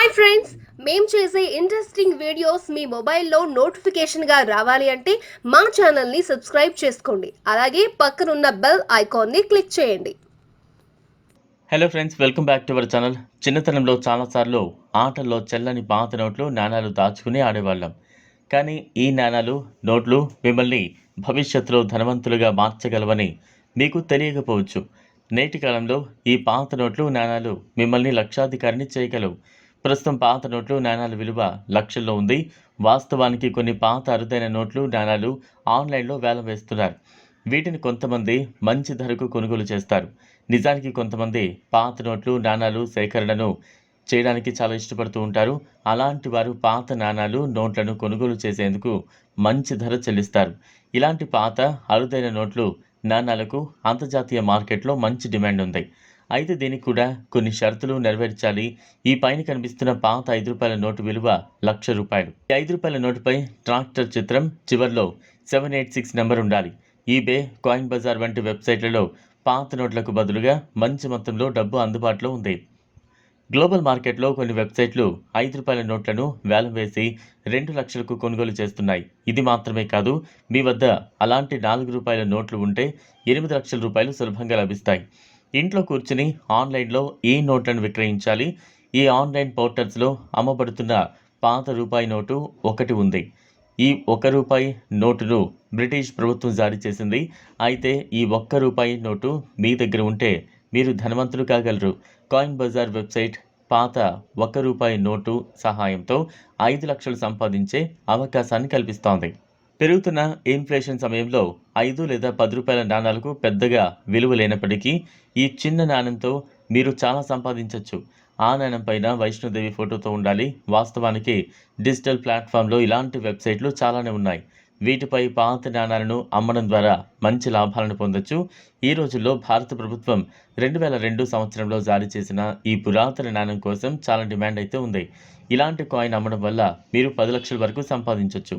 Hi friends మేము చేసే interesting videos మీ మొబైల్లో నోటిఫికేషన్గా రావాలి అంటే మా ఛానల్ని సబ్స్క్రైబ్ చేసుకోండి. అలాగే పక్కనున్న బెల్ ఐకాన్ని క్లిక్ చేయండి. Hello friends welcome back to our channel చిన్నతనంలో చాలాసార్లు ఆటల్లో చెల్లని పాత నోట్లు నాణాలు దాచుకుని ఆడేవాళ్ళం. కానీ ఈ నాణాలు నోట్లు మిమ్మల్ని భవిష్యత్తులో ధనవంతులుగా మార్చగలవని మీకు తెలియకపోవచ్చు. నేటి కాలంలో ఈ పాత నోట్లు నాణాలు మిమ్మల్ని లక్షాధికారిని చేయగలవు. ప్రస్తుతం పాత నోట్లు నాణాల విలువ లక్షల్లో ఉంది. వాస్తవానికి కొన్ని పాత అరుదైన నోట్లు నాణాలు ఆన్లైన్లో వేలం వేస్తున్నారు. వీటిని కొంతమంది మంచి ధరకు కొనుగోలు చేస్తారు. నిజానికి కొంతమంది పాత నోట్లు నాణాలు సేకరణను చేయడానికి చాలా ఇష్టపడుతూ ఉంటారు. అలాంటి వారు పాత నాణాలు నోట్లను కొనుగోలు చేసేందుకు మంచి ధర చెల్లిస్తారు. ఇలాంటి పాత అరుదైన నోట్లు నాణాలకు అంతర్జాతీయ మార్కెట్లో మంచి డిమాండ్ ఉంది. అయితే దీనికి కూడా కొన్ని షరతులు నెరవేర్చాలి. ఈ పైన కనిపిస్తున్న పాత ఐదు రూపాయల నోటు విలువ లక్ష రూపాయలు. ఈ ఐదు రూపాయల నోటుపై ట్రాక్టర్ చిత్రం చివర్లో సెవెన్ ఎయిట్ సిక్స్ నెంబర్ ఉండాలి. ఈబే కాయిన్ బజార్ వంటి వెబ్సైట్లలో పాత నోట్లకు బదులుగా మంచి మొత్తంలో డబ్బు అందుబాటులో ఉంది. గ్లోబల్ మార్కెట్లో కొన్ని వెబ్సైట్లు ఐదు రూపాయల నోట్లను వేలం వేసి రెండు లక్షలకు కొనుగోలు చేస్తున్నాయి. ఇది మాత్రమే కాదు మీ వద్ద అలాంటి నాలుగు రూపాయల నోట్లు ఉంటే ఎనిమిది లక్షల రూపాయలు సులభంగా లభిస్తాయి. ఇంట్లో కూర్చుని ఆన్లైన్లో ఈ నోట్లను విక్రయించాలి. ఈ ఆన్లైన్ పోర్టల్స్లో అమ్మబడుతున్న పాత రూపాయి నోటు ఒకటి ఉంది. ఈ ఒక్క రూపాయి నోటును బ్రిటిష్ ప్రభుత్వం జారీ చేసింది. అయితే ఈ ఒక్క రూపాయి నోటు మీ దగ్గర ఉంటే మీరు ధనవంతులు కాగలరు. కాయిన్ బజార్ వెబ్సైట్ పాత ఒక్క రూపాయి నోటు సహాయంతో ఐదు లక్షలు సంపాదించే అవకాశాన్ని కల్పిస్తోంది. పెరుగుతున్న ఇన్ఫ్లేషన్ సమయంలో ఐదు లేదా పది రూపాయల నాణాలకు పెద్దగా విలువ లేనప్పటికీ ఈ చిన్న నాణ్యంతో మీరు చాలా సంపాదించవచ్చు ఆ నాణం పైన వైష్ణోదేవి ఫోటోతో ఉండాలి. వాస్తవానికి డిజిటల్ ప్లాట్ఫామ్లో ఇలాంటి వెబ్సైట్లు చాలానే ఉన్నాయి. వీటిపై పాత నాణాలను అమ్మడం ద్వారా మంచి లాభాలను పొందొచ్చు. ఈ రోజుల్లో భారత ప్రభుత్వం రెండు వేల రెండు సంవత్సరంలో జారీ చేసిన ఈ పురాతన నాణం కోసం చాలా డిమాండ్ అయితే ఉంది. ఇలాంటి కాయిన్ అమ్మడం వల్ల మీరు పది లక్షల వరకు సంపాదించవచ్చు